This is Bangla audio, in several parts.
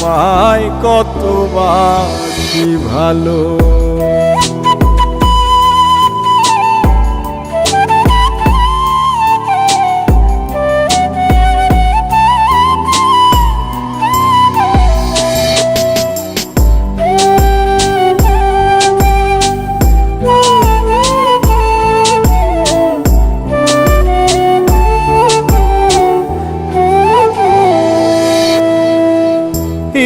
তোমায় কত বাসি ভালো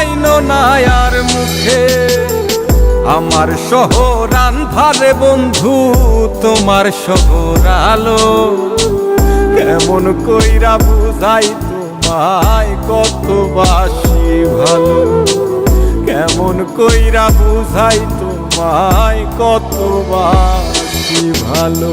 আইন নায়ার মুখে। আমার শহর আন্ধারে বন্ধু, তোমার শহর আলো। কেমন কইরা বুঝাই তোমায় কত বাসি ভালো। কেমন কইরা বুঝাই তোমায় কত বাসি ভালো।